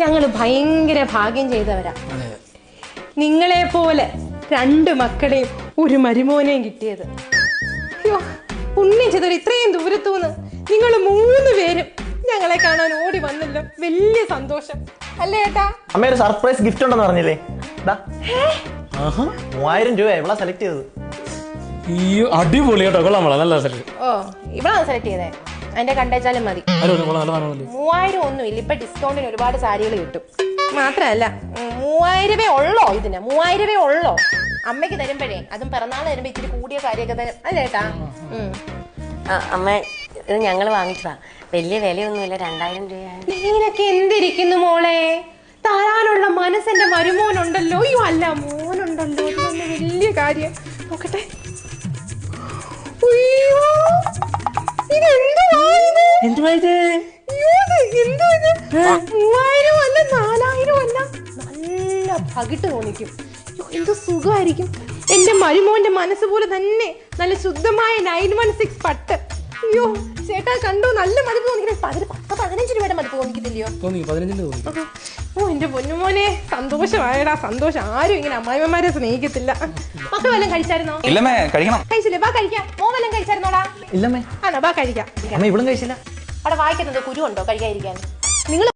ഞങ്ങൾ ഭയങ്കര ഭാഗ്യം ചെയ്തവരാ. നിങ്ങളെ പോലെ രണ്ട് മക്കളെയും ഒരു മരുമോനെയും കിട്ടിയത്. അയ്യോ ഉണ്ണിച്ചതൊരു ഇത്രയും ദൂരത്തുനിന്ന് നിങ്ങൾ മൂന്ന് പേരും ഞങ്ങളെ കാണാൻ ഓടി വന്നല്ലോ. വലിയ സന്തോഷം. അല്ലേ ഏട്ടാ? അമ്മ ഒരു സർപ്രൈസ് ഗിഫ്റ്റ് ഉണ്ടെന്ന് പറഞ്ഞില്ലേ? ദാ, ആഹാ. മൂവായിരം രൂപ എവിടെ സെലക്ട് ചെയ്തത്. ഈ അടിപൊളി കേട്ടോ. കൊള്ളാം കൊള്ളാം. നല്ല സെലക്ട് ഓ ഇവളാണ് സെലക്ട് ചെയ്തേ. അതിന്റെ കണ്ടേച്ചാലും മതി. മൂവായിരം ഒന്നും ഇല്ല ഇപ്പൊ ഡിസ്കൗണ്ടിന് ഒരുപാട് സാരികൾ കിട്ടും. മാത്രല്ല മൂവായിരം രൂപ ഉള്ളോ ഇതിന്? മൂവായിരം രൂപ ഉള്ളോ? അമ്മയ്ക്ക് തരുമ്പോഴേ അതും പിറന്നാൾ തരുമ്പോ ഇച്ചിരി കൂടിയ സാരിയൊക്കെ തരും. അല്ലേട്ടാ അമ്മ ഇത് ഞങ്ങൾ വാങ്ങിച്ചതാ. വലിയ വിലയൊന്നുമില്ല രണ്ടായിരം രൂപയാണ്. നിനക്ക് എന്തിരിക്കുന്നു മോളെ? താരാനുള്ള മനസ്സെന്റെ മരുമോനുണ്ടല്ലോ. അയ്യോ അല്ല മോനുണ്ടല്ലോ. ഇത് വലിയ കാര്യം. നോക്കട്ടെ. ഇത്? എന്തുവാ ഇത് അയ്യോ, ഇത് എന്തുവാ ഇത്? മൂവായിരം അല്ല നാലായിരം അല്ല. നല്ല പകിട്ട് തോന്നിക്കും. എന്ത് സുഖമായിരിക്കും. എന്റെ മരുമോന്റെ മനസ്സ് പോലെ തന്നെ നല്ല ശുദ്ധമായ നയൻ വൺ സിക്സ് പട്ട്. അയ്യോ ചേട്ടാ കണ്ടോ? നല്ല മതിപ്പ് തോന്നിക്കുന്നത് പത്ത് പതിനഞ്ച് രൂപയുടെ മതിപ്പ് തോന്നിക്കത്തില്ലയോ തോന്നി പതിനഞ്ചിന്റെ തോന്നി. ഓ എന്റെ പൊന്നുമോനെ. സന്തോഷമായടാ സന്തോഷം. ആരും ഇങ്ങനെ അമ്മായിമാരെ സ്നേഹിക്കത്തില്ല. മക്കൾ വല്ലതും കഴിച്ചായിരുന്നോ? ഇല്ലമ്മേ കഴിക്കണം. കഴിച്ചില്ലേ? ബാ കഴിക്കാം. മോ വല്ലതും കഴിച്ചായിരുന്നോടാ? ഇല്ലമ്മേ. ആണോ? ബാ കഴിക്കാം. അമ്മ ഇവളും കഴിച്ചില്ല. അവിടെ വായിക്കുന്നത് കുരു ഉണ്ടോ കഴിക്കാതിരിക്കാൻ. നിങ്ങൾ